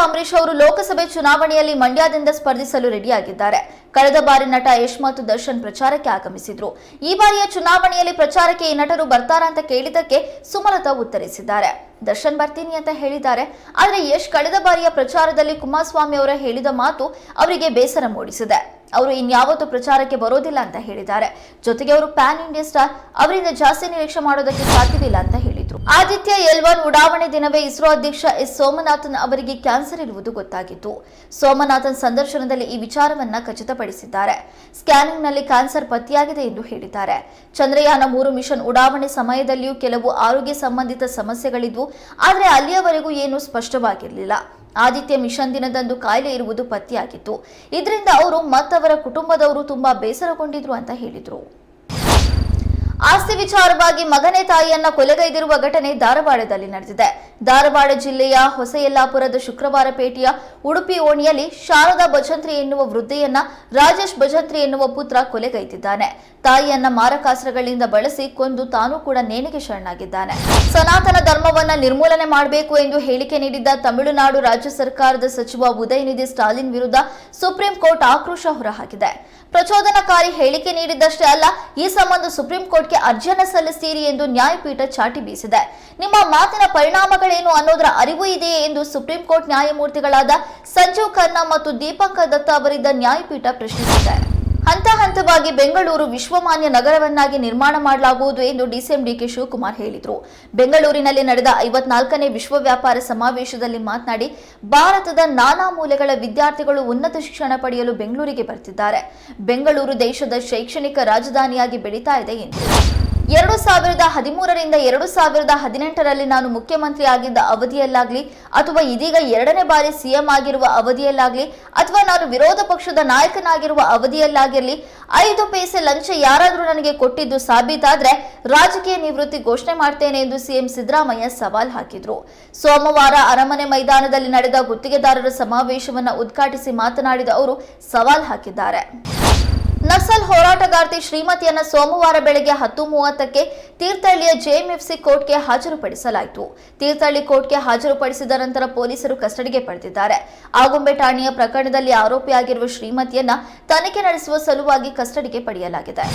ಅಂಬರೀಶ್ ಅವರು ಲೋಕಸಭೆ ಚುನಾವಣೆಯಲ್ಲಿ ಮಂಡ್ಯದಿಂದ ಸ್ಪರ್ಧಿಸಲು ರೆಡಿಯಾಗಿದ್ದಾರೆ. ಕಳೆದ ಬಾರಿ ನಟ ಯಶ್ ಮತ್ತು ದರ್ಶನ್ ಪ್ರಚಾರಕ್ಕೆ ಆಗಮಿಸಿದ್ರು. ಈ ಬಾರಿಯ ಚುನಾವಣೆಯಲ್ಲಿ ಪ್ರಚಾರಕ್ಕೆ ಈ ನಟರು ಬರ್ತಾರಾ ಅಂತ ಕೇಳಿದ್ದಕ್ಕೆ ಸುಮಲತಾ ಉತ್ತರಿಸಿದ್ದಾರೆ. ದರ್ಶನ್ ಬರ್ತೀನಿ ಅಂತ ಹೇಳಿದ್ದಾರೆ. ಆದರೆ ಯಶ್ ಕಳೆದ ಬಾರಿಯ ಪ್ರಚಾರದಲ್ಲಿ ಕುಮಾರಸ್ವಾಮಿ ಅವರ ಹೇಳಿದ ಮಾತು ಅವರಿಗೆ ಬೇಸರ ಮೂಡಿಸಿದೆ. ಅವರು ಇನ್ಯಾವತ್ತೂ ಪ್ರಚಾರಕ್ಕೆ ಬರೋದಿಲ್ಲ ಅಂತ ಹೇಳಿದ್ದಾರೆ. ಜೊತೆಗೆ ಅವರು ಪ್ಯಾನ್ ಇಂಡಿಯಾ ಸ್ಟಾರ್, ಅವರಿಂದ ಜಾಸ್ತಿ ನಿರೀಕ್ಷೆ ಮಾಡೋದಕ್ಕೆ ಸಾಧ್ಯವಿಲ್ಲ ಅಂತ ಆದಿತ್ಯ ಎಲ್ವನ್ ಉಡಾವಣೆ ದಿನವೇ ಇಸ್ರೋ ಅಧ್ಯಕ್ಷ ಎಸ್ ಸೋಮನಾಥನ್ ಅವರಿಗೆ ಕ್ಯಾನ್ಸರ್ ಇರುವುದು ಗೊತ್ತಾಗಿತ್ತು. ಸೋಮನಾಥನ್ ಸಂದರ್ಶನದಲ್ಲಿ ಈ ವಿಚಾರವನ್ನ ಖಚಿತಪಡಿಸಿದ್ದಾರೆ. ಸ್ಕ್ಯಾನಿಂಗ್ನಲ್ಲಿ ಕ್ಯಾನ್ಸರ್ ಪತ್ತೆಯಾಗಿದೆ ಎಂದು ಹೇಳಿದ್ದಾರೆ. ಚಂದ್ರಯಾನ ಮೂರು ಮಿಷನ್ ಉಡಾವಣೆ ಸಮಯದಲ್ಲಿಯೂ ಕೆಲವು ಆರೋಗ್ಯ ಸಂಬಂಧಿತ ಸಮಸ್ಯೆಗಳಿದ್ವು. ಆದರೆ ಅಲ್ಲಿಯವರೆಗೂ ಏನೂ ಸ್ಪಷ್ಟವಾಗಿರಲಿಲ್ಲ. ಆದಿತ್ಯ ಮಿಷನ್ ದಿನದಂದು ಕಾಯಿಲೆ ಇರುವುದು ಪತ್ತೆಯಾಗಿತ್ತು. ಇದರಿಂದ ಅವರು ಮತ್ತವರ ಕುಟುಂಬದವರು ತುಂಬಾ ಬೇಸರಗೊಂಡಿದ್ರು ಅಂತ ಹೇಳಿದ್ರು. ಆಸ್ತಿ ವಿಚಾರವಾಗಿ ಮಗನೇ ತಾಯಿಯನ್ನ ಕೊಲೆಗೈದಿರುವ ಘಟನೆ ಧಾರವಾಡದಲ್ಲಿ ನಡೆದಿದೆ. ಧಾರವಾಡ ಜಿಲ್ಲೆಯ ಹೊಸಯಲ್ಲಾಪುರದ ಶುಕ್ರವಾರ ಪೇಟೆಯ ಉಡುಪಿ ಓಣಿಯಲ್ಲಿ ಶಾರದಾ ಭಜಂತ್ರಿ ಎನ್ನುವ ವೃದ್ಧೆಯನ್ನ ರಾಜೇಶ್ ಭಜಂತ್ರಿ ಎನ್ನುವ ಪುತ್ರ ಕೊಲೆಗೈದಿದ್ದಾನೆ. ತಾಯಿಯನ್ನ ಮಾರಕಾಸ್ತ್ರಗಳಿಂದ ಬಳಸಿ ಕೊಂದು ತಾನೂ ಕೂಡ ನೇಣಿಗೆ ಶರಣಾಗಿದ್ದಾನೆ. ಸನಾತನ ಧರ್ಮವನ್ನ ನಿರ್ಮೂಲನೆ ಮಾಡಬೇಕು ಎಂದು ಹೇಳಿಕೆ ನೀಡಿದ್ದ ತಮಿಳುನಾಡು ರಾಜ್ಯ ಸರ್ಕಾರದ ಸಚಿವ ಉದಯನಿಧಿ ಸ್ಟಾಲಿನ್ ವಿರುದ್ಧ ಸುಪ್ರೀಂ ಕೋರ್ಟ್ ಆಕ್ರೋಶ ಹೊರಹಾಕಿದೆ. ಪ್ರಚೋದನಕಾರಿ ಹೇಳಿಕೆ ನೀಡಿದ್ದಷ್ಟೇ ಅಲ್ಲ, ಈ ಸಂಬಂಧ ಸುಪ್ರೀಂ ಕೋರ್ಟ್ಗೆ ಅರ್ಜಿಯನ್ನು ಸಲ್ಲಿಸ್ತೀರಿ ಎಂದು ನ್ಯಾಯಪೀಠ ಚಾಟಿ ಬೀಸಿದೆ. ನಿಮ್ಮ ಮಾತಿನ ಪರಿಣಾಮಗಳೇನು ಅನ್ನೋದರ ಅರಿವು ಇದೆಯೇ ಎಂದು ಸುಪ್ರೀಂ ಕೋರ್ಟ್ ನ್ಯಾಯಮೂರ್ತಿಗಳಾದ ಸಂಜೀವ್ ಖನ್ನಾ ಮತ್ತು ದೀಪಂಕರ್ ದತ್ತ ಅವರಿದ್ದ ನ್ಯಾಯಪೀಠ ಪ್ರಶ್ನಿಸಿದೆ. ಹಂತ ಹಂತವಾಗಿ ಬೆಂಗಳೂರು ವಿಶ್ವಮಾನ್ಯ ನಗರವನ್ನಾಗಿ ನಿರ್ಮಾಣ ಮಾಡಲಾಗುವುದು ಎಂದು ಡಿಸಿಎಂ ಡಿಕೆ ಶಿವಕುಮಾರ್ ಹೇಳಿದರು. ಬೆಂಗಳೂರಿನಲ್ಲಿ ನಡೆದ ಐವತ್ನಾಲ್ಕನೇ ವಿಶ್ವ ವ್ಯಾಪಾರ ಸಮಾವೇಶದಲ್ಲಿ ಮಾತನಾಡಿ, ಭಾರತದ ನಾನಾ ಮೂಲೆಗಳ ವಿದ್ಯಾರ್ಥಿಗಳು ಉನ್ನತ ಶಿಕ್ಷಣ ಪಡೆಯಲು ಬೆಂಗಳೂರಿಗೆ ಬರ್ತಿದ್ದಾರೆ. ಬೆಂಗಳೂರು ದೇಶದ ಶೈಕ್ಷಣಿಕ ರಾಜಧಾನಿಯಾಗಿ ಬೆಳೀತಾ ಇದೆ ಎಂದರು. ಎರಡು ಸಾವಿರದ ಹದಿಮೂರರಿಂದ ಎರಡು ಸಾವಿರದ ಹದಿನೆಂಟರಲ್ಲಿ ನಾನು ಮುಖ್ಯಮಂತ್ರಿ ಆಗಿದ್ದ ಅವಧಿಯಲ್ಲಾಗಲಿ, ಅಥವಾ ಇದೀಗ ಎರಡನೇ ಬಾರಿ ಸಿಎಂ ಆಗಿರುವ ಅವಧಿಯಲ್ಲಾಗಲಿ, ಅಥವಾ ನಾನು ವಿರೋಧ ಪಕ್ಷದ ನಾಯಕನಾಗಿರುವ ಅವಧಿಯಲ್ಲಾಗಿರಲಿ, ಐದು ಪೈಸೆ ಲಂಚ ಯಾರಾದರೂ ನನಗೆ ಕೊಟ್ಟಿದ್ದು ಸಾಬೀತಾದ್ರೆ ರಾಜಕೀಯ ನಿವೃತ್ತಿ ಘೋಷಣೆ ಮಾಡ್ತೇನೆ ಎಂದು ಸಿಎಂ ಸಿದ್ದರಾಮಯ್ಯ ಸವಾಲ್ ಹಾಕಿದ್ರು. ಸೋಮವಾರ ಅರಮನೆ ಮೈದಾನದಲ್ಲಿ ನಡೆದ ಗುತ್ತಿಗೆದಾರರ ಸಮಾವೇಶವನ್ನು ಉದ್ಘಾಟಿಸಿ ಮಾತನಾಡಿದ ಅವರು ಸವಾಲ್ ಹಾಕಿದ್ದಾರೆ. ಹೋರಾಟಗಾರ್ತಿ ಶ್ರೀಮತಿಯನ್ನ ಸೋಮವಾರ ಬೆಳಗ್ಗೆ ಹತ್ತು ಮೂವತ್ತಕ್ಕೆ ತೀರ್ಥಹಳ್ಳಿಯ ಜೆಎಂಎಫ್ಸಿ ಕೋರ್ಟ್ಗೆ ಹಾಜರುಪಡಿಸಲಾಯಿತು. ತೀರ್ಥಹಳ್ಳಿ ಕೋರ್ಟ್ಗೆ ಹಾಜರುಪಡಿಸಿದ ನಂತರ ಪೊಲೀಸರು ಕಸ್ಟಡಿಗೆ ಪಡೆದಿದ್ದಾರೆ. ಆಗುಂಬೆ ಠಾಣೆಯ ಪ್ರಕರಣದಲ್ಲಿ ಆರೋಪಿಯಾಗಿರುವ ಶ್ರೀಮತಿಯನ್ನ ತನಿಖೆ ನಡೆಸುವ ಸಲುವಾಗಿ ಕಸ್ಟಡಿಗೆ ಪಡೆಯಲಾಗಿದೆ.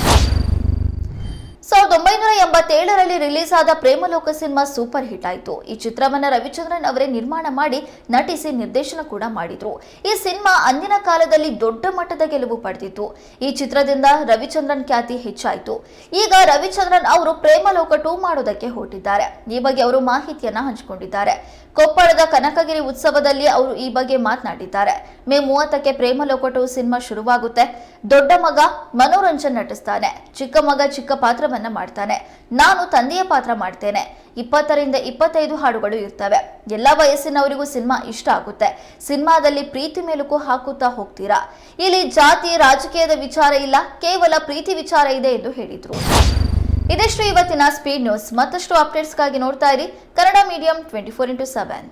ಸಾವಿರದ ಒಂಬೈನೂರ ಎಂಬತ್ತೇಳರಲ್ಲಿ ರಿಲೀಸ್ ಆದ ಪ್ರೇಮಲೋಕ ಸಿನಿಮಾ ಸೂಪರ್ ಹಿಟ್ ಆಯಿತು. ಈ ಚಿತ್ರವನ್ನ ರವಿಚಂದ್ರನ್ ಅವರೇ ನಿರ್ಮಾಣ ಮಾಡಿ ನಟಿಸಿ ನಿರ್ದೇಶನ ಕೂಡ ಮಾಡಿದ್ರು. ಈ ಸಿನಿಮಾ ಅಂದಿನ ಕಾಲದಲ್ಲಿ ದೊಡ್ಡ ಮಟ್ಟದ ಗೆಲುವು ಪಡೆದಿತ್ತು. ಈ ಚಿತ್ರದಿಂದ ರವಿಚಂದ್ರನ್ ಖ್ಯಾತಿ ಹೆಚ್ಚಾಯಿತು. ಈಗ ರವಿಚಂದ್ರನ್ ಅವರು ಪ್ರೇಮಲೋಕ ಟೂ ಮಾಡೋದಕ್ಕೆ ಹೊರಟಿದ್ದಾರೆ. ಈ ಬಗ್ಗೆ ಅವರು ಮಾಹಿತಿಯನ್ನ ಹಂಚಿಕೊಂಡಿದ್ದಾರೆ. ಕೊಪ್ಪಳದ ಕನಕಗಿರಿ ಉತ್ಸವದಲ್ಲಿ ಅವರು ಈ ಬಗ್ಗೆ ಮಾತನಾಡಿದ್ದಾರೆ. ಮೇ ಮೂವತ್ತಕ್ಕೆ ಪ್ರೇಮಲೋಕ ಟೂ ಸಿನಿಮಾ ಶುರುವಾಗುತ್ತೆ. ದೊಡ್ಡ ಮಗ ಮನೋರಂಜನ್ ನಟಿಸ್ತಾನೆ. ಚಿಕ್ಕ ಮಗ ಚಿಕ್ಕ ಪಾತ್ರವನ್ನ ಮಾಡ್ತಾನೆ. ನಾನು ತಂದೆಯ ಪಾತ್ರ ಮಾಡ್ತೇನೆ. ಇಪ್ಪತ್ತರಿಂದ ಇಪ್ಪತ್ತೈದು ಹಾಡುಗಳು ಇರ್ತವೆ. ಎಲ್ಲ ವಯಸ್ಸಿನವರಿಗೂ ಸಿನಿಮಾ ಇಷ್ಟ ಆಗುತ್ತೆ. ಸಿನಿಮಾದಲ್ಲಿ ಪ್ರೀತಿ ಮೇಲುಕು ಹಾಕುತ್ತಾ ಹೋಗ್ತೀರಾ? ಇಲ್ಲಿ ಜಾತಿ, ರಾಜಕೀಯದ ವಿಚಾರ ಇಲ್ಲ. ಕೇವಲ ಪ್ರೀತಿ ವಿಚಾರ ಇದೆ ಎಂದು ಹೇಳಿದ್ರು. ಇದಿಷ್ಟು ಇವತ್ತಿನ ಸ್ಪೀಡ್ ನ್ಯೂಸ್ ಮತ್ತಷ್ಟು ಅಪ್ಡೇಟ್ಸ್ಗಾಗಿ ನೋಡ್ತಾ ಇರಿ Kannada medium twenty four into seven